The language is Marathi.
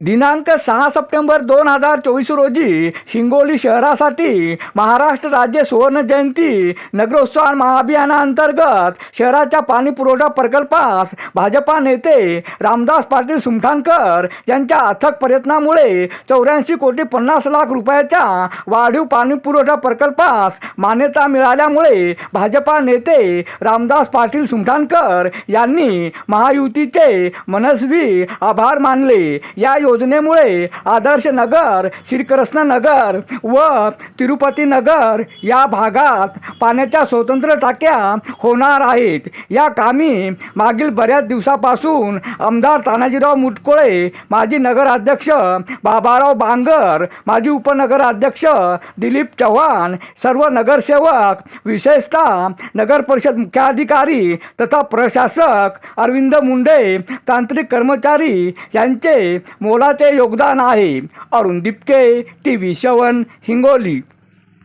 दिनांक सहा सप्टेंबर दोन हजार चोवीस रोजी हिंगोली शहरासाठी महाराष्ट्र राज्य सुवर्ण जयंती नगरोत्सव महाअभियानाअंतर्गत शहराच्या पाणी पुरवठा प्रकल्पास भाजपा नेते रामदास पाटील सुमठाणकर यांच्या अथक प्रयत्नामुळे चौऱ्याऐंशी कोटी पन्नास लाख रुपयाच्या वाढीव पाणी पुरवठा प्रकल्पास मान्यता मिळाल्यामुळे भाजपा नेते रामदास पाटील सुमठाणकर यांनी महायुतीचे मनस्वी आभार मानले. या योजनेमुळे आदर्श नगर श्रीकृष्ण नगर व तिरुपती नगर या भागात पाण्याच्या स्वतंत्र टाक्या होणार आहेत. या कामी मागील बऱ्याच दिवसापासून आमदार तानाजीराव मुटकोळे माजी नगराध्यक्ष बाबाराव बांगर माजी उपनगराध्यक्ष दिलीप चव्हाण सर्व नगरसेवक विशेषतः नगर परिषद मुख्याधिकारी तथा प्रशासक अरविंद मुंडे तांत्रिक कर्मचारी यांचे मोलाचे योगदान आहे. अरुण दिपके टी व्ही शवन हिंगोली.